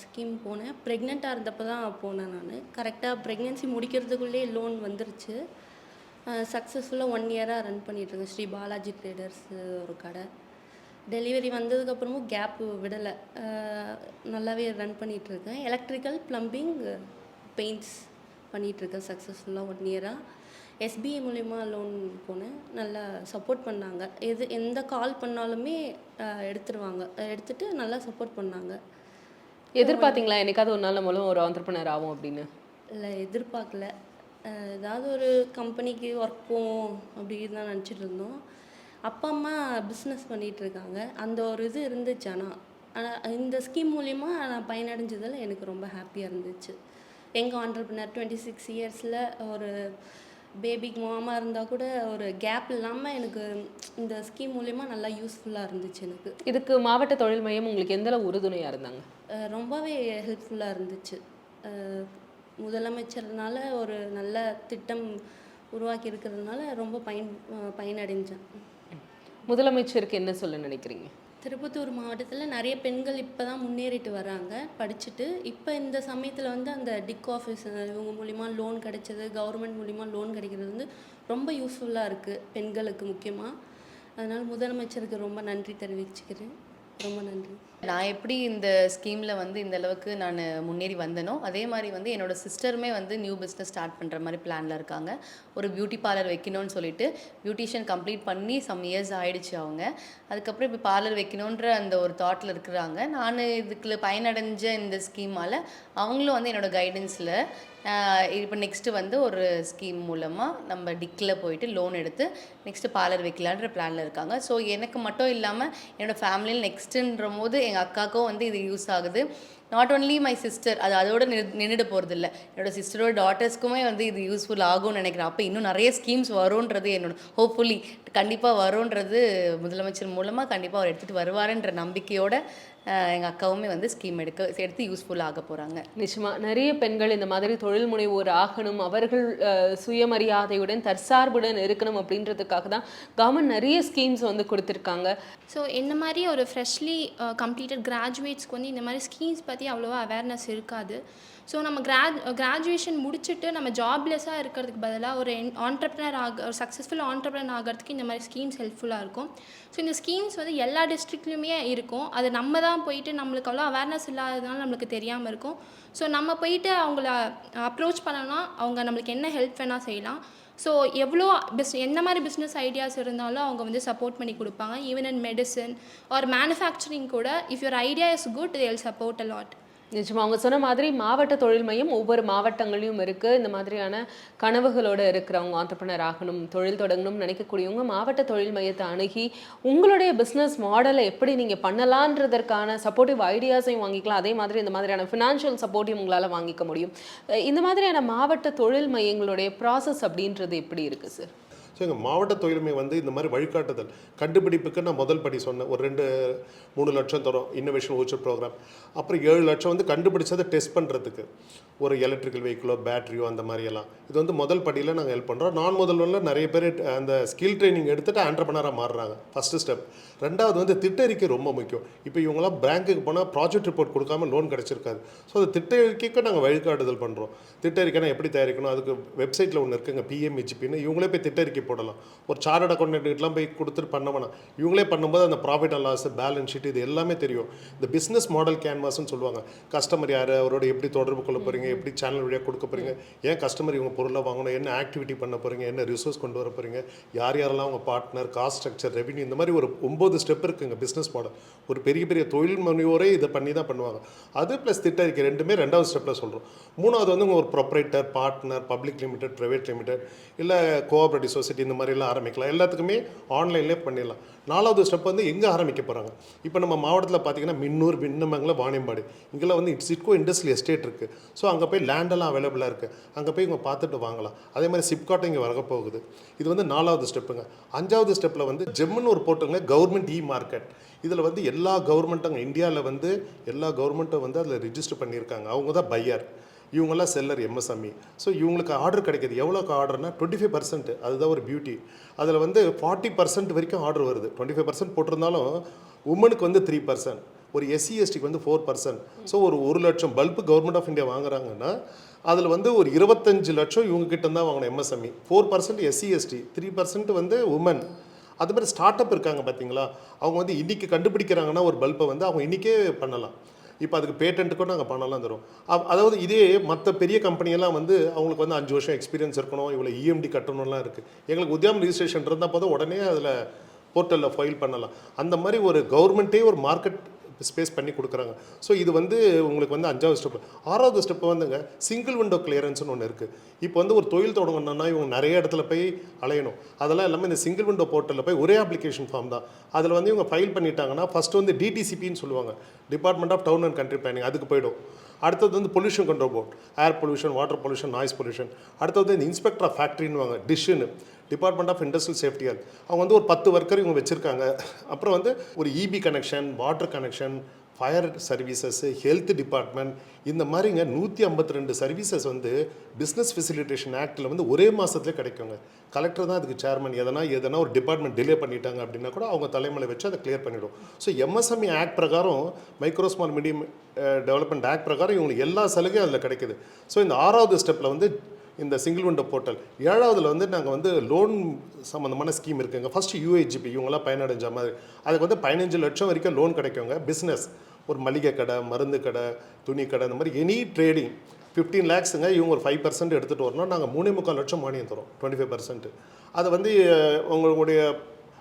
ஸ்கீம் போனேன். ப்ரெக்னெண்ட்டாக இருந்தப்போ தான் போனேன் நான். கரெக்டாக ப்ரெக்னென்சி முடிக்கிறதுக்குள்ளே லோன் வந்துருச்சு. சக்ஸஸ்ஃபுல்லாக ஒன் இயராக ரன் பண்ணிகிட்ருக்கேன் ஸ்ரீ பாலாஜி ட்ரேடர்ஸ் ஒரு கடை. டெலிவரி வந்ததுக்கப்புறமும் கேப் விடலை. நல்லாவே ரன் பண்ணிகிட்ருக்கேன் எலக்ட்ரிக்கல் ப்ளம்பிங் பெயிண்ட்ஸ் பண்ணிகிட்ருக்கேன் சக்ஸஸ்ஃபுல்லாக ஒன் இயராக எஸ்பிஐ மூலிமா லோன் போனேன். நல்லா சப்போர்ட் பண்ணாங்க. எது எந்த கால் பண்ணாலுமே எடுத்துருவாங்க. எடுத்துட்டு நல்லா சப்போர்ட் பண்ணாங்க. எதிர்பார்த்தீங்களா? என்னைக்காவது ஒரு நாள் மூலம் ஒரு ஆண்டர்பனர் ஆகும் அப்படின்னு. இல்லை எதிர்பார்க்கல. ஏதாவது ஒரு கம்பெனிக்கு ஒர்க் போவோம் அப்படின்னு தான் நினச்சிட்டு இருந்தோம். அப்பா அம்மா பிஸ்னஸ் இருக்காங்க. அந்த ஒரு இது இருந்துச்சு ஆனால் ஆனால் இந்த ஸ்கீம் மூலிமா நான் பயனடைஞ்சதில் எனக்கு ரொம்ப ஹாப்பியாக இருந்துச்சு. எங்கள் ஆண்டர்பிரினர் டுவெண்ட்டி சிக்ஸ் இயர்ஸில் ஒரு பேபிக்கு மாமா இருந்தால் கூட ஒரு கேப் இல்லாமல் எனக்கு இந்த ஸ்கீம் மூலிமா நல்லா யூஸ்ஃபுல்லாக இருந்துச்சு எனக்கு. இதுக்கு மாவட்ட தொழில் மையம் உங்களுக்கு எந்த அளவு உறுதுணையா இருந்தாங்க? ரொம்பவே ஹெல்ப்ஃபுல்லாக இருந்துச்சு. முதலமைச்சர்னால ஒரு நல்ல திட்டம் உருவாக்கி இருக்கிறதுனால ரொம்ப பயன் பயனடைஞ்சேன். முதலமைச்சருக்கு என்ன சொல்ல நினைக்கிறீங்க? திருப்பத்தூர் மாவட்டத்தில் நிறைய பெண்கள் இப்போ தான் முன்னேறிட்டு வராங்க படிச்சுட்டு இப்போ இந்த சமயத்தில் வந்து அந்த டிக் ஆஃபீஸ் இவங்க மூலிமா லோன் கிடைச்சது கவர்மெண்ட் மூலிமா லோன் கிடைக்கிறது வந்து ரொம்ப யூஸ்ஃபுல்லாக இருக்குது பெண்களுக்கு முக்கியமாக அதனால் முதலமைச்சருக்கு ரொம்ப நன்றி தெரிவிச்சுக்கிறேன். ரொம்ப நன்றி. நான் எப்படி இந்த ஸ்கீமில் வந்து இந்த அளவுக்கு நான் முன்னேறி வந்தனோ அதே மாதிரி வந்து என்னோட சிஸ்டருமே வந்து நியூ பிஸ்னஸ் ஸ்டார்ட் பண்ணுற மாதிரி பிளானில் இருக்காங்க. ஒரு பியூட்டி பார்லர் வைக்கணும்னு சொல்லிட்டு பியூட்டிஷியன் கம்ப்ளீட் பண்ணி சம் இயர்ஸ் ஆயிடுச்சு அவங்க. அதுக்கப்புறம் இப்போ பார்லர் வைக்கணுன்ற அந்த ஒரு தாட்டில் இருக்கிறாங்க. நான் இதுக்குள்ள பயனடைஞ்ச இந்த ஸ்கீமால் அவங்களும் வந்து என்னோட கைடன்ஸில் இப்போ நெக்ஸ்ட்டு வந்து ஒரு ஸ்கீம் மூலமாக நம்ம டிக்கில் போயிட்டு லோன் எடுத்து நெக்ஸ்ட்டு பார்லர் வைக்கலான்ற பிளானில் இருக்காங்க. ஸோ எனக்கு மட்டும் இல்லாமல் என்னோடய ஃபேமிலியில் நெக்ஸ்ட்டுன்ற போது எங்கள் அக்காவுக்கும் வந்து இது யூஸ் ஆகுது. நாட் only மை சிஸ்டர் அது அதோட நிறு நின்றுட்டு போகிறது இல்லை என்னோட சிஸ்டரோட டாட்டர்ஸ்க்குமே வந்து இது யூஸ்ஃபுல் ஆகும்னு நினைக்கிறேன். அப்போ இன்னும் நிறைய ஸ்கீம்ஸ் வரும்ன்றது என்னோட ஹோப்ஃபுல்லி கண்டிப்பாக வரும்ன்றது முதலமைச்சர் மூலமாக கண்டிப்பாக அவர் எடுத்துகிட்டு வருவாருன்ற நம்பிக்கையோட எங்கள் அக்காவுமே வந்து ஸ்கீம் எடுக்க எடுத்து யூஸ்ஃபுல் ஆக போகிறாங்க நிச்சயமா. நிறைய பெண்கள் இந்த மாதிரி தொழில் முனைவோர் ஆகணும் அவர்கள் சுயமரியாதையுடன் தற்சார்புடன் இருக்கணும் அப்படின்றதுக்காக தான் கவர்மெண்ட் நிறைய ஸ்கீம்ஸ் வந்து கொடுத்துருக்காங்க. ஸோ என்ன மாதிரி ஒரு ஃப்ரெஷ்லி கம்ப்ளீட்டட் கிராஜுவேட்ஸ்க்கு வந்து இந்த மாதிரி ஸ்கீம்ஸ் பற்றி அவ்வளோவா அவேர்னஸ் இருக்காது. ஸோ நம்ம கிரா கிராஜுவேஷன் முடிச்சுட்டு நம்ம ஜாப்லெஸ்ஸாக இருக்கிறதுக்கு பதிலாக ஒரு ஆண்டர்ப்ரனர் ஆக ஒரு சக்ஸஸ்ஃபுல் ஆண்டர்ப்ரனர் ஆகிறதுக்கு இந்த மாதிரி ஸ்கீம்ஸ் ஹெல்ப்ஃபுல்லாக இருக்கும். ஸோ இந்த ஸ்கீம்ஸ் வந்து எல்லா டிஸ்ட்ரிக்ட்லையுமே இருக்கும். அது நம்ம தான் போயிட்டு நம்மளுக்கு அவ்வளோ அவேர்னஸ் இல்லாததுனால நம்மளுக்கு தெரியாமல் இருக்கும். ஸோ நம்ம போயிட்டு அவங்கள அப்ரோச் பண்ணோன்னா அவங்க நம்மளுக்கு என்ன ஹெல்ப் வேணால் செய்யலாம். ஸோ எவ்வளோ பிஸ் எந்த மாதிரி பிஸ்னஸ் ஐடியாஸ் இருந்தாலும் அவங்க வந்து சப்போர்ட் பண்ணி கொடுப்பாங்க. Even in medicine or manufacturing கூட if your idea is good they'll support a lot நிச்சயமாக அவங்க சொன்ன மாதிரி மாவட்ட தொழில் மையம் ஒவ்வொரு மாவட்டங்களையும் இருக்குது இந்த மாதிரியான கனவுகளோடு இருக்கிறவங்க ஆண்டர்பனர் ஆகணும் தொழில் தொடங்கணும்னு நினைக்கக்கூடியவங்க மாவட்ட தொழில் மையத்தை அணுகி உங்களுடைய பிஸ்னஸ் மாடலை எப்படி நீங்கள் பண்ணலான்றதற்கான சப்போர்ட்டிவ் ஐடியாஸையும் வாங்கிக்கலாம். அதே மாதிரி இந்த மாதிரியான ஃபினான்ஷியல் சப்போர்ட்டையும் உங்களால் வாங்கிக்க முடியும். இந்த மாதிரியான மாவட்ட தொழில் மையங்களுடைய ப்ராசஸ் அப்படின்றது எப்படி இருக்குது சார் ஸோ எங்கள் மாவட்ட தொழிலுமை வந்து இந்த மாதிரி வழிகாட்டுதல் கண்டுபிடிப்புக்கு நான் முதல் படி சொன்னேன். ஒரு ரெண்டு மூணு லட்சம் தரும் இன்னோவேஷன் ஓச்சர் ப்ரோக்ராம் அப்புறம் ஏழு லட்சம் வந்து கண்டுபிடிச்சதை டெஸ்ட் பண்ணுறதுக்கு ஒரு எலக்ட்ரிக்கல் வெஹிக்கிளோ பேட்டரியோ அந்த மாதிரியெல்லாம் இது வந்து முதல் படியில் நாங்கள் ஹெல்ப் பண்ணுறோம் நான் முதல்வரில் நிறைய பேர் அந்த ஸ்கில் ட்ரைனிங் எடுத்துகிட்டு ஆண்டர்பனராக மாறுறாங்க. ஃபஸ்ட்டு ஸ்டெப் ரெண்டாவது வந்து திட்டறிக்கை ரொம்ப முக்கியம். இப்போ இவங்களாம் பேங்க்குக்கு போனால் ப்ராஜெக்ட் ரிப்போர்ட் கொடுக்காம லோன் கிடச்சிருக்காது. ஸோ அந்த திட்டறிக்கைக்கு நாங்கள் வழிகாட்டுதல் பண்ணுறோம் திட்டறிக்கைனா எப்படி தயாரிக்கணும்? அதுக்கு வெப்சைட்டில் ஒன்று இருக்குங்க பிஎம்ஹெச்பின்னு இவங்களே போய் திட்டறிக்கை போடலாம். ஒரு சார்ட் அக்கௌண்ட்லாம் போய் கொடுத்துட்டு பண்ண வேணாம். இவங்களே பண்ணும்போது அந்த profit and loss balance sheet இது எல்லாமே தெரியும். இந்த பிஸ்னஸ் மாடல் கேன்வாஸ்னு சொல்லுவாங்க. கஸ்டமர் யார்? அவரோட எப்படி தொடர்பு கொள்ள போகிறீங்க எப்படி சேனல் வழியாக கொடுக்க போகிறீங்க ஏன் கஸ்டமர் இவங்க பொருளை வாங்கணும்? என்ன ஆக்டிவிட்டி பண்ண போகிறீங்க என்ன ரிசோர்ஸ் கொண்டு வர போகிறீங்க யார் யாரெல்லாம் உங்கள் பார்ட்னர் காஸ்ட் ஸ்ட்ரக்சர் ரெவன்யூ இந்த மாதிரி ஒரு ஒம்பது ஸ்டெப் இருக்குங்க பிஸ்னஸ் மாடல் ஒரு பெரிய பெரிய தொழில் முனைவோரே இதை பண்ணி தான் பண்ணுவாங்க. அது ப்ளஸ் திட்டம் இருக்குது ரெண்டுமே ரெண்டாவது ஸ்டெப்பில் சொல்கிறோம் மூணாவது வந்து ஒரு proprietor partner public limited private limited இல்லை கோஆப்ரேட்டிவ் சொசைட்டி இந்த மாதிரிலாம் ஆரம்பிக்கலாம். எல்லாத்துக்குமே ஆன்லைன்லேயே பண்ணிடலாம். நாலாவது ஸ்டெப் வந்து எங்கே ஆரம்பிக்க போகிறாங்க இப்போ நம்ம மாவட்டத்தில் பார்த்தீங்கன்னா மின்னூர் விண்ணமங்கலம் வாணியம்பாடி இங்கெல்லாம் வந்து இட்ஸ் சிட்கோ இண்டஸ்ட்ரியல் எஸ்டேட் இருக்குது ஸோ அங்கே போய் லேண்டெல்லாம் அவைலபிளாக இருக்குது அங்கே போய் இவங்க பார்த்துட்டு வாங்கலாம். அதே மாதிரி சிப்காட்டும் இங்கே வரப்போகுது இது வந்து நாலாவது ஸ்டெப்புங்க அஞ்சாவது ஸ்டெப்பில் வந்து ஜெம்முன்னு ஒரு போட்டுங்க கவர்மெண்ட் இ மார்க்கெட் இதில் வந்து எல்லா கவர்மெண்ட்டும் இந்தியாவில் வந்து எல்லா கவர்மெண்ட்டும் வந்து அதில் ரிஜிஸ்டர் பண்ணியிருக்காங்க. அவங்க தான் பையர் இவங்கெல்லாம் செல்லர் எம்எஸ்எம்இ ஸோ இவங்களுக்கு ஆர்டர் கிடைக்கிது. எவ்வளோக்கு ஆர்டர்னா டுவெண்ட்டி ஃபைவ் பர்சன்ட் அதுதான் ஒரு பியூட்டி அதில் வந்து ஃபார்ட்டி பர்சன்ட் வரைக்கும் ஆர்டர் வருது. டுவெண்ட்டி ஃபைவ் பர்சன்ட் போட்டிருந்தாலும் உமனுக்கு வந்து த்ரீ பர்சன்ட் ஒரு எஸ்சி எஸ்டிக்கு வந்து ஃபோர் பர்சன்ட் ஸோ ஒரு ஒரு லட்சம் பல்பு கவர்மெண்ட் ஆஃப் இந்தியா வாங்குறாங்கன்னா அதில் வந்து ஒரு இருபத்தஞ்சு லட்சம் இவங்க கிட்ட தான் வாங்கணும் MSME four percent SC ST three percent வந்து உமன் அது மாதிரி ஸ்டார்ட் அப் இருக்காங்க பார்த்தீங்களா அவங்க வந்து இன்றைக்கி கண்டுபிடிக்கிறாங்கன்னா ஒரு பல்பை வந்து அவங்க இன்றைக்கே பண்ணலாம். இப்போ அதுக்கு பேட்டண்ட்டுக்கும் நாங்கள் பண்ணலாம் தரும் அதாவது இதே மற்ற பெரிய கம்பெனியெல்லாம் வந்து அவங்களுக்கு வந்து அஞ்சு வருஷம் எக்ஸ்பீரியன்ஸ் இருக்கணும் இவ்வளோ இஎம்டி கட்டணும்லாம் இருக்குது எங்களுக்கு உத்தியம் ரிஜிஸ்ட்ரேஷன் இருந்தால் போதும் உடனே அதில் போர்ட்டலில் ஃபைல் பண்ணலாம். அந்த மாதிரி ஒரு கவர்மெண்ட்டே ஒரு மார்க்கெட் ஸ்பேஸ் பண்ணி கொடுக்குறாங்க. ஸோ இது வந்து உங்களுக்கு வந்து அஞ்சாவது ஸ்டெப் ஆறாவது ஸ்டெப் வந்துங்க சிங்கிள் விண்டோ கிளியரன்ஸ்னு ஒன்று இருக்குது இப்போ வந்து ஒரு தொழில் தொடங்கணும்னா இவங்க நிறைய இடத்துல போய் அலையணும். அதெல்லாம் எல்லாமே இந்த சிங்கிள் விண்டோ போர்ட்டலில் போய் ஒரே அப்ளிகேஷன் ஃபார்ம் தான். அதில் வந்து இவங்க ஃபைல் பண்ணிட்டாங்கன்னா ஃபஸ்ட்டு வந்து டிடிசிபின்னு சொல்லுவாங்க. Department of town and country planning அதுக்கு போயிடும். அடுத்தது வந்து pollution control board air pollution water pollution noise pollution அடுத்தது இந்த இன்ஸ்பெக்டர் ஆஃப் ஃபேக்ட்ரின்னுவாங்க டிஷ்ஷுன்னு டிபார்ட்மெண்ட் ஆஃப் இண்டஸ்ட்ரியல் சேஃப்டி அவங்க வந்து ஒரு பத்து ஒர்க்கர் இவங்க வச்சுருக்காங்க. அப்புறம் வந்து ஒரு EB connection water connection fire services health department இந்த மாதிரிங்க நூற்றி ஐம்பத்தி ரெண்டு சர்வீசஸ் வந்து பிஸ்னஸ் ஃபெசிலிட்டேஷன் ஆக்டில் வந்து ஒரே மாதத்துலேயே கிடைக்குங்க. கலெக்டர் தான் அதுக்கு சேர்மன் எதனா எதனா ஒரு டிபார்ட்மெண்ட் டிலே பண்ணிட்டாங்க அப்படின்னா கூட அவங்க தலைமலை வச்சு அதை கிளியர் பண்ணிவிடும் ஸோ எம்எஸ்எம்இ ஆக்ட் பிரகாரம் micro small medium development act பிரகாரம் இவங்களுக்கு எல்லா சலுகையும் அதில் கிடைக்குது. ஸோ இந்த ஆறாவது ஸ்டெப்பில் வந்து இந்த சிங்கிள் விண்டோ போர்ட்டல் ஏழாவதுல வந்து நாங்கள் வந்து லோன் சம்மந்தமான ஸ்கீம் இருக்குங்க. ஃபஸ்ட்டு யூஏஜிபி இவங்களாம் பயனடைஞ்ச மாதிரி. அதுக்கு வந்து பதினஞ்சு லட்சம் வரைக்கும் லோன் கிடைக்குங்க. பிஸ்னஸ் ஒரு மளிகை கடை மருந்து கடை துணி கடை இந்த மாதிரி எனி ட்ரேடிங் ஃபிஃப்டீன் லேக்ஸுங்க இவங்க ஒரு ஃபைவ் பர்சன்ட் எடுத்துகிட்டு வரணும். நாங்கள் மூணே முக்கால் லட்சம் மானியம் தரோம். டுவெண்ட்டி ஃபைவ் பர்சன்ட் அதை வந்து உங்களுடைய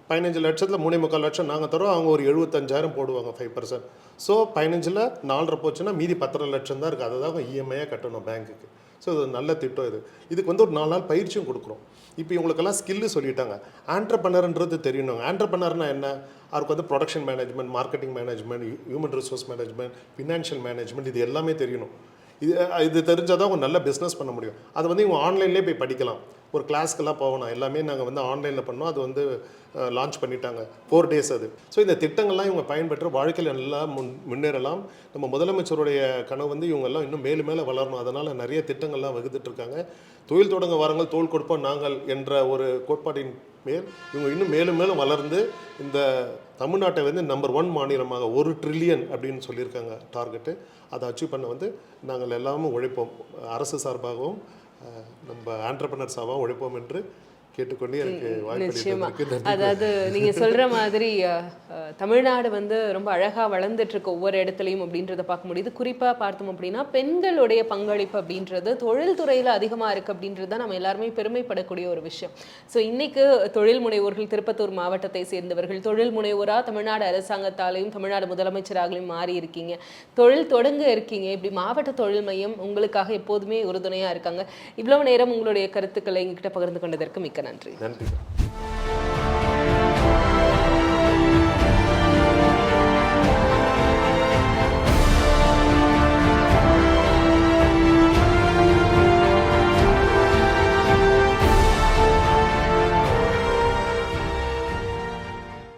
பதினஞ்சு லட்சத்தில் மூணே முக்கால் லட்சம் நாங்கள் தரோம். அவங்க ஒரு எழுபத்தஞ்சாயிரம் போடுவாங்க ஃபைவ் பர்சன்ட் ஸோ பதினஞ்சில் நாலரை போச்சுன்னா மீதி பத்தரை லட்சம் தான் இருக்குது அதை தான் இஎம்ஐயாக கட்டணும் பேங்க்குக்கு ஸோ இது ஒரு நல்ல திட்டம் இது. இதுக்கு வந்து ஒரு நாலு நாள் பயிற்சியும் கொடுக்குறோம். இப்போ இவங்களுக்கெல்லாம் ஸ்கில்லு சொல்லிட்டாங்க. ஆண்டர்பனர்ன்றது தெரியணும் ஆண்டர்பனர்னா என்ன? அவருக்கு வந்து production management marketing management human resource management financial management இது எல்லாமே தெரியணும். இது இது தெரிஞ்சால் தான் அவங்க நல்ல பிஸ்னஸ் பண்ண முடியும். அது வந்து இவங்க ஆன்லைன்லேயே போய் படிக்கலாம். ஒரு கிளாஸ்க்கெல்லாம் போகணும். எல்லாமே நாங்கள் வந்து ஆன்லைனில் பண்ணோம். அது வந்து லான்ச் பண்ணிட்டாங்க. ஃபோர் டேஸ் அது. ஸோ இந்த திட்டங்கள்லாம் இவங்க பயன்பெற்று வாழ்க்கையில் நல்லா முன் முன்னேறலாம். நம்ம முதலமைச்சருடைய கனவு வந்து இவங்கெல்லாம் இன்னும் மேலும் மேலே வளரணும். அதனால் நிறைய திட்டங்கள்லாம் வகுத்துட்டு இருக்காங்க. தொழில் தொடங்க வாரங்கள் தோல் கொடுப்போம் நாங்கள் என்ற ஒரு கோட்பாட்டின் மேல் இவங்க இன்னும் மேலும் மேலும் வளர்ந்து இந்த தமிழ்நாட்டை வந்து நம்பர் ஒன் மாநிலமாக ஒரு ட்ரில்லியன் அப்படின்னு சொல்லியிருக்காங்க டார்கெட்டு அதை அச்சீவ் பண்ண வந்து நாங்கள் எல்லாமும் உழைப்போம். அரசு சார்பாகவும் நம்ம ஆண்டர்பனர்ஸாகவும் உழைப்போம் என்று கேட்டுக்கொண்டு எனக்கு நிச்சயமா. அதாவது நீங்க சொல்ற மாதிரி தமிழ்நாடு வந்து ரொம்ப அழகா வளர்ந்துட்டு இருக்கு ஒவ்வொரு இடத்துலையும் அப்படின்றத பார்க்க முடியுது. குறிப்பா பார்த்தோம் அப்படின்னா பெண்களுடைய பங்களிப்பு அப்படின்றது தொழில்துறையில அதிகமா இருக்கு அப்படின்றது தான் நம்ம எல்லாருமே பெருமைப்படக்கூடிய ஒரு விஷயம். ஸோ இன்னைக்கு தொழில் முனைவோர்கள் திருப்பத்தூர் மாவட்டத்தை சேர்ந்தவர்கள் தொழில் முனைவோரா தமிழ்நாடு அரசாங்கத்தாலையும் தமிழ்நாடு முதலமைச்சராகலையும் மாறி இருக்கீங்க. தொழில் தொடங்க இருக்கீங்க. இப்படி மாவட்ட தொழில் மையம் உங்களுக்காக எப்போதுமே உறுதுணையா இருக்காங்க. இவ்வளவு நேரம் உங்களுடைய கருத்துக்களை எங்ககிட்ட பகிர்ந்து கொண்டதற்கு மிக்க நன்றி நன்றி